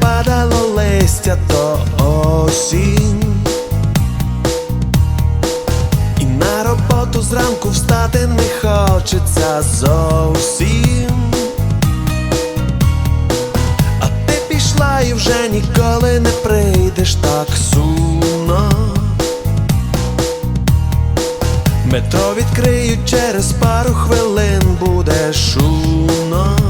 падало листя, то осінь. І на роботу зранку встати не хочеться зовсім. А ти пішла і вже ніколи не прийдеш так сумно. Метро відкриють через пару хвилин буде шумно.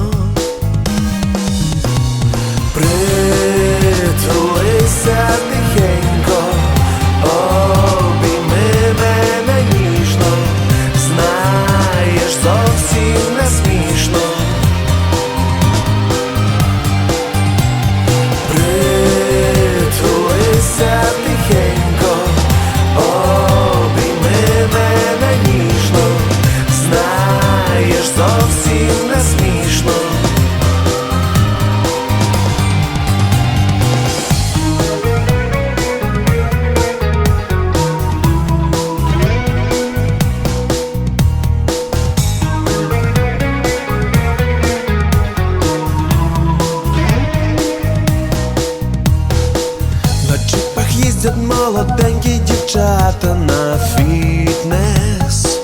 Молоденькі дівчата на фітнес.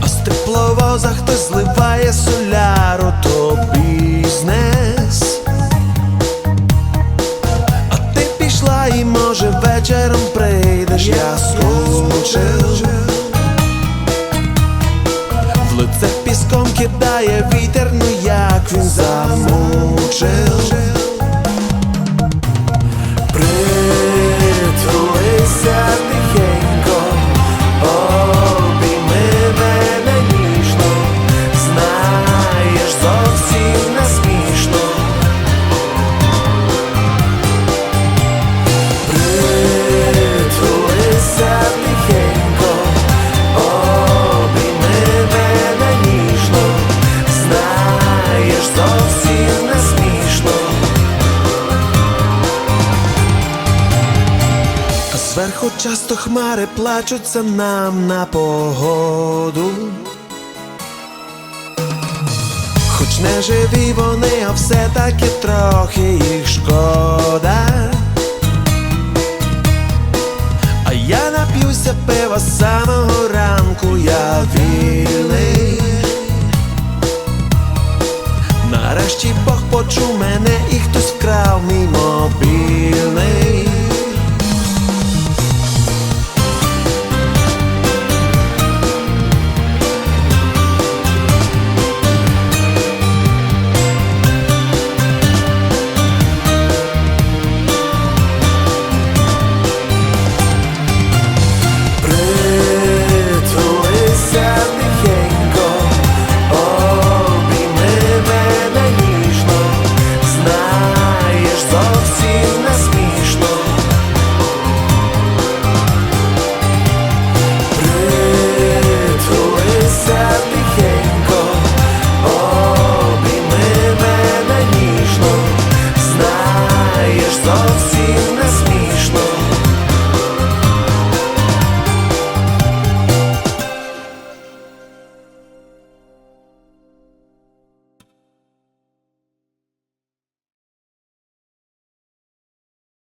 А з тепловоза хтось зливає соляру, то бізнес. А ти пішла і може вечором прийдеш, я скучив. В лице піском кидає вітер, ну як він замучив. Зверху часто хмари плачуться нам на погоду. Хоч не живі вони, а все-таки трохи їх шкода. А я нап'юся пива з самого ранку, я вільний. Нарешті Бог почув мене